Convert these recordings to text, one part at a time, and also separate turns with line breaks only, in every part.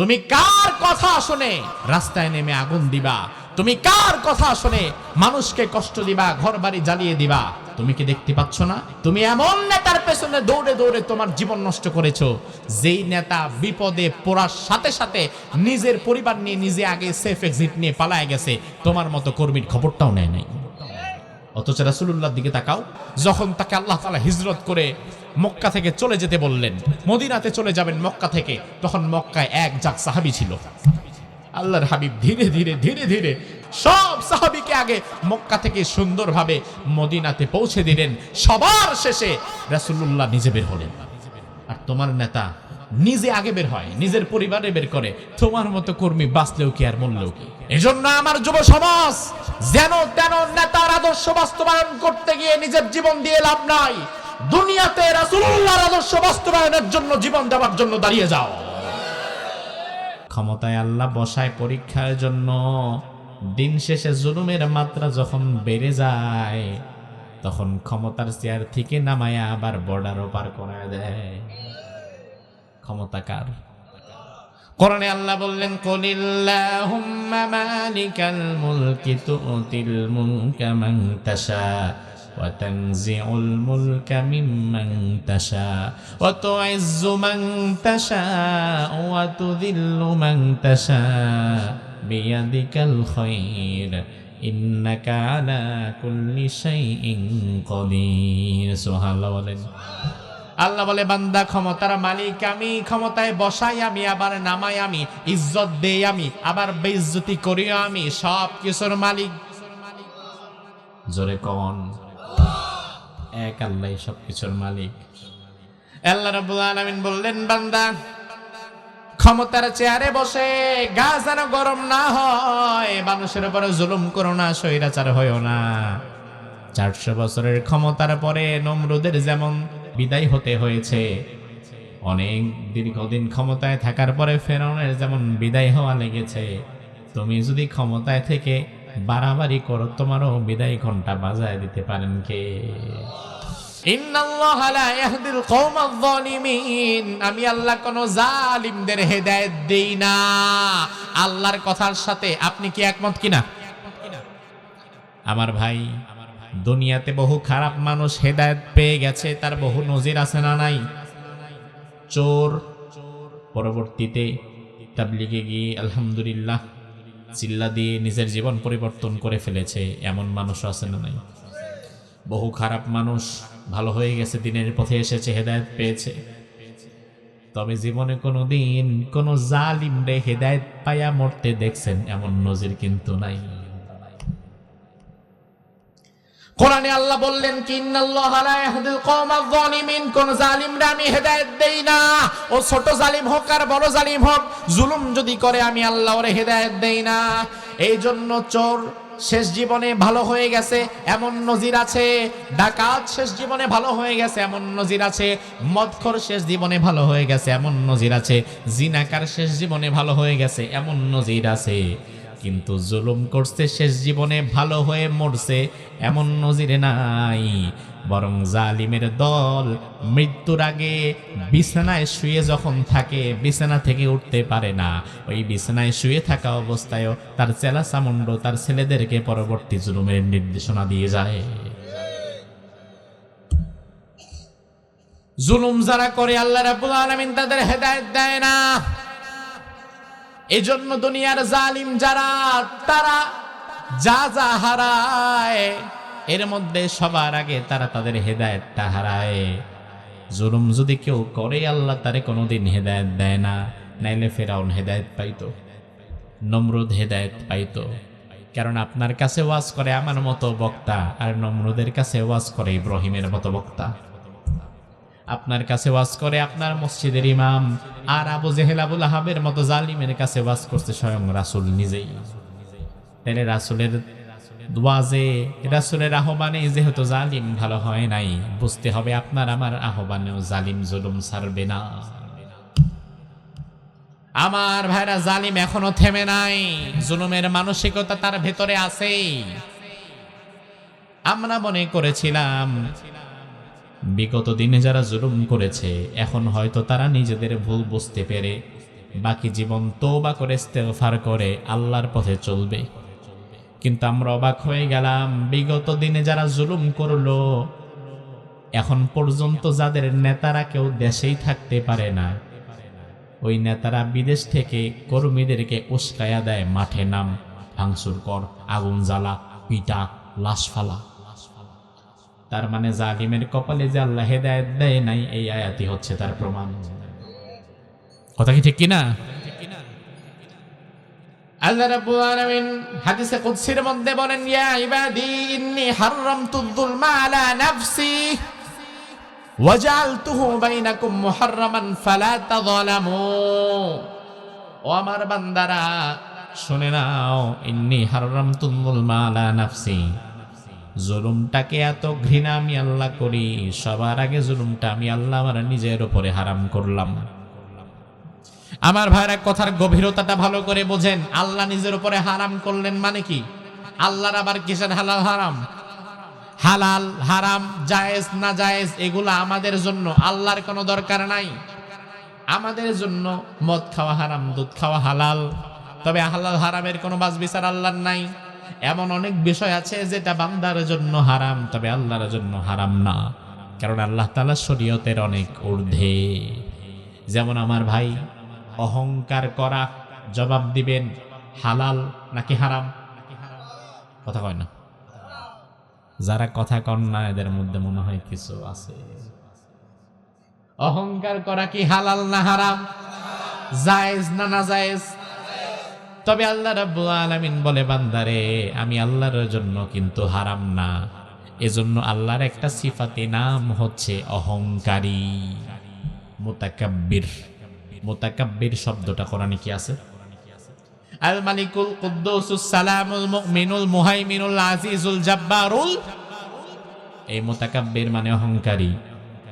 তুমি কার কথা শুনে রাস্তায় নেমে আগুন দিবা? তুমি কার কথা শুনে মানুষকে কষ্ট দিবা ঘর বাড়ি জ্বালিয়ে দিবা? তুমি কি দেখতে পাচ্ছ না? তুমি এমন নেতার পেছনে দৌড়ে দৌড়ে তোমার জীবন নষ্ট করেছ, যেই নেতা বিপদে পড়ার সাথে সাথে নিজের পরিবার নিয়ে নিজে আগে সেফ এক্সিট নিয়ে পালায় গেছে। তোমার মতো কর্মীর খবরটাও নেয় নাই। অথচ রাসুলুল্লাহর দিকে তাকাও, যখন তাকে আল্লাহ তালা হিজরত করে মক্কা থেকে চলে যেতে বললেন, মদিনাতে চলে যাবেন মক্কা থেকে, তখন মক্কায় এক জাক সাহাবি ছিল। আল্লাহর হাবিব ধীরে ধীরে ধীরে ধীরে সব সাহাবিকে আগে মক্কা থেকে সুন্দরভাবে মদিনাতে পৌঁছে দিলেন। সবার শেষে রাসূলুল্লাহ নিজে বের হলেন। আর তোমার নেতা নিজে আগে বের হয়, নিজের পরিবারে বের করে। তোমার মতো কর্মী বাঁচলেও কি আর মরলেও কি? এজন্য আমার যুব সমাজ, যেন তেন নেতার আদর্শ বাস্তবায়ন করতে গিয়ে নিজের জীবন দিয়ে লাভ নাই। দুনিয়াতে রাসূলুল্লাহর আদর্শ বাস্তবায়নের জন্য জীবন দেওয়ার জন্য দাঁড়িয়ে যাও। ক্ষমতায় আল্লাহ বসায় পরীক্ষার জন্য। দিন শেষে জুলুমের মাত্রা যখন বেড়ে যায়, তখন ক্ষমতার চেয়ার থেকে নামায়া আবার বর্ডার পার করে দেয়। ক্ষমতা কার করণে আল্লাহ বললেন, কুলিল্লাহুম্মা মালিকাল মুলকি তুতিল মুলকা মান তাশা, ওয়া তানজিউল মুলকা মিম্মান তাশা, ওয়া তুইজ্জু মান তাশা, ওয়া তুযিল্লু মান তাশা, বিয়াদিকাল খায়র ইন্নাকা আলা কুল্লি শাইইন কদির। সুবহানাল্লাহ বলেন। আল্লাহ বলে, বান্দা, ক্ষমতার মালিক আমি, ক্ষমতায় বসাই আমি, আবার নামাই আমি, ইজ্জত দেই আমি, আবার বেইজ্জতি করিও আমি, সব কিছুর মালিক। জোরে কন এক আল্লাহ সব কিছুর মালিক। আল্লাহ রাব্বুল আলামিন বললেন, বান্দা, ক্ষমতার চেয়ারে বসে গা যেন গরম না হয়, মানুষের উপরে জুলুম করো না, স্বৈরাচার হয়েও না। চারশো বছরের ক্ষমতার পরে নমরুদের যেমন বিদায় হতে হয়েছে। অনেক দীর্ঘদিন ক্ষমতায় থাকার পরে ফেরাউনের যেমন বিদায় হওয়া লেগেছে তুমি যদি ক্ষমতায় থেকে বাড়াবাড়ি করো তোমারও বিদায় ঘণ্টা বাজায় দিতে পারেন কে? আমি আল্লাহ কোন জালিমদের হেদায়েত দেই না। আল্লাহর কথার সাথে আপনি কি একমত কিনা? আমার ভাই দুনিয়াতে বহু খারাপ মানুষ হেদায়েত পেয়ে গেছে, তার বহু নজির আছে না নাই? চোর পরবর্তীতে তাবলিগে গিয়ে আলহামদুলিল্লাহ চিল্লা দিয়ে নিজের জীবন পরিবর্তন করে ফেলেছে, এমন মানুষ আছে না নাই? বহু খারাপ মানুষ ভালো হয়ে গেছে, দিনের পথে এসেছে, হেদায়েত পেয়েছে। তবে জীবনে কোনো দিন কোনো জালিম রে হেদায়েত পায়া মরতে দেখছেন, এমন নজির কিন্তু নাই। কোরআনে আল্লাহ বললেন কি কোন জালিমরা আমি হেদায়েত দেই না। ও ছোট জালিম হোক আর বড় জালিম হোক, জুলুম যদি করে আমি আল্লাহ ওরে হেদায়েত দেই না। এই জন্য চোর শেষ জীবনে ভালো হয়ে গেছে, এমন নজির আছে। ডাকাত শেষ জীবনে ভালো হয়ে গেছে, এমন নজির আছে। মদখর শেষ জীবনে ভালো হয়ে গেছে, এমন নজির আছে। জিনাকার শেষ জীবনে ভালো হয়ে গেছে, এমন নজির আছে। কিন্তু জুলুম করছে শেষ জীবনে, ভালো হয়ে মরছে এমন নজিরে নাই। বরং জালিমের দল মৃত্যুর আগে বিছানায় শুয়ে যখন থাকে, বিছানা থেকে উঠতে পারে না। ওই বিছানায় শুয়ে থাকা অবস্থায়ও তার চেলা চামুন্ড তার ছেলেদেরকে পরবর্তী জুলুমের নির্দেশনা দিয়ে যায়। জুলুম যারা করে, আল্লাহ রাব্বুল আলামিন তাদের হেদায়েত দেয় না। এজন্য দুনিয়ার জালিম যারা, তারা যা যা হারায়, এর মধ্যে সবার আগে তারা তাদের হেদায়েতটা হারায়। জুলুম যদি কেউ করে, আল্লাহ তারে কোনোদিন হেদায়েত দেয় না, নাইলে ফেরাউন হেদায়েত পাইতো, নমরুদ হেদায়েত পাইতো। কারণ আপনার কাছে ওয়াজ করে আমার মতো বক্তা, আর নমরুদের কাছে ওয়াজ করে ইব্রাহিমের মতো বক্তা। আপনার কাছে ওয়াজ করে আপনার মসজিদের ইমাম আর আবু জেহেল আবুল আহাবের মতো জালিমের কাছে ওয়াজ করছে স্বয়ং রাসুল নিজেই। তাহলে রাসুলের ওয়াজে, রাসুলের আহ্বানে যেহেতু জালিম ভালো হয় নাই, বুঝতে হবে আপনার আমার আহ্বানেও জালিম জুলুম ছাড়বে না। আমার ভাইরা, জালিম এখনও থেমে নাই, জুলুমের মানসিকতা তার ভেতরে আছেই। আমরা মনে করেছিলাম বিগত দিনে যারা জুলুম করেছে, এখন হয়তো তারা নিজেদের ভুল বুঝতে পেরে। বাকি জীবন তৌবা করে ইস্তেগফার করে আল্লাহর পথে চলবে। কিন্তু আমরা অবাক হয়ে গেলাম, বিগত দিনে যারা জুলুম করল, এখন পর্যন্ত যাদের নেতারা কেউ দেশেই থাকতে পারে না, ওই নেতারা বিদেশ থেকে কর্মীদেরকে উস্কায়া দেয় মাঠে নাম, ভাঙচুর কর, আগুন জ্বালা, পিটা লাশ ফালা তার মানে জালিমের কপালে যে আল্লাহ হেদায়ত দেয় নাই, এই আয়াতি হচ্ছে তার প্রমাণ। কথা কি ঠিক কিনা? আল্লাহ মধ্যে নাফসি ও আমার বান্দারা, শুনে নাও, ইন্নী হারামতুয যুলমা আলা নাফসি। জুলুমটাকে এত ঘৃণা আমি আল্লাহ করি, সবার আগে জুলুমটা আমি আল্লাহ আমার নিজের ওপরে হারাম করলাম। আমার ভাইরা কথার গভীরতাটা ভালো করে বোঝেন, আল্লাহ নিজের উপরে হারাম করলেন মানে কি? আল্লাহর আবার কিসের হালাল হারাম? হালাল, হারাম, জায়েজ, না জায়েজ, এগুলো আমাদের জন্য আল্লাহর কোনো দরকার নাই। আমাদের জন্য মদ খাওয়া হারাম, দুধ খাওয়া হালাল। তবে হালাল হারামের কোনো বাস বিচার আল্লাহর নাই। এমন অনেক বিষয় আছে যেটা বান্দার জন্য হারাম, তবে আল্লাহর জন্য হারাম না। কারণ আল্লাহ তালা শরীয়তের অনেক ঊর্ধ্বে। যেমন আমার ভাই, অহংকার করা, জবাব দিবেন, হালাল নাকি হারাম? কথা কয় না। যারা কথা কন না, এদের মধ্যে মনে হয় কিছু আছে। অহংকার করা কি হালাল না হারাম? জায়েজ না না জায়েজ তবে আল্লাহ রাব্বুল আলামিন বলে, বান্দারে, আমি আল্লাহর জন্য কিন্তু হারাম না। এজন্য আল্লাহর একটা সিফাতে নাম হচ্ছে অহংকারী। মুতাকাব্বির। মুতাকাব্বির শব্দটা কোরআনে কি আছে? আল মালিকুল কুদ্দুসুস সালামুল মুমিনুল মুহাইমিনুল আজিজুল জাব্বারুল। এই মুতাকাব্বির মানে অহংকারী।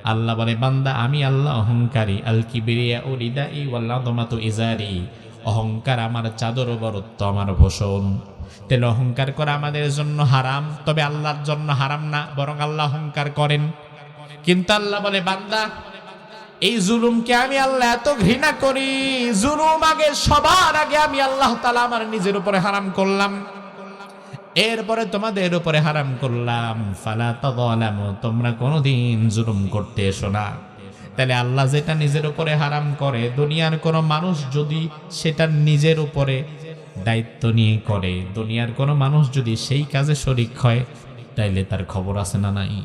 আল্লাহ বলে, বান্দা, আমি আল্লাহ অহংকারী। আল কিবিরিয়া ও রিদাই ওয়াল্লাদমাতু ইজারি। অহংকার আমার চাদর বরত্ব আমার ভূষণ। তাহলে অহংকার করা আমাদের জন্য হারাম, তবে আল্লাহর জন্য হারাম না, বরং আল্লাহ অহংকার করেন। কিন্তু আল্লাহ বলে, বান্দা, এই জুলুমকে আমি আল্লাহ এত ঘৃণা করি, জুলুম আগে, সবার আগে আমি আল্লাহ তালা আমার নিজের উপরে হারাম করলাম। এরপরে তোমাদের উপরে হারাম করলাম। ফালা তোমরা কোনোদিন জুলুম করতে এসো না। তাহলে আল্লাহ যেটা নিজের উপরে হারাম করে, দুনিয়ার কোনো মানুষ যদি সেটা নিজের উপরে দায়িত্ব নিয়ে করে, দুনিয়ার কোনো মানুষ যদি সেই কাজে শরিক হয়, তাইলে তার খবর আছে না নাই?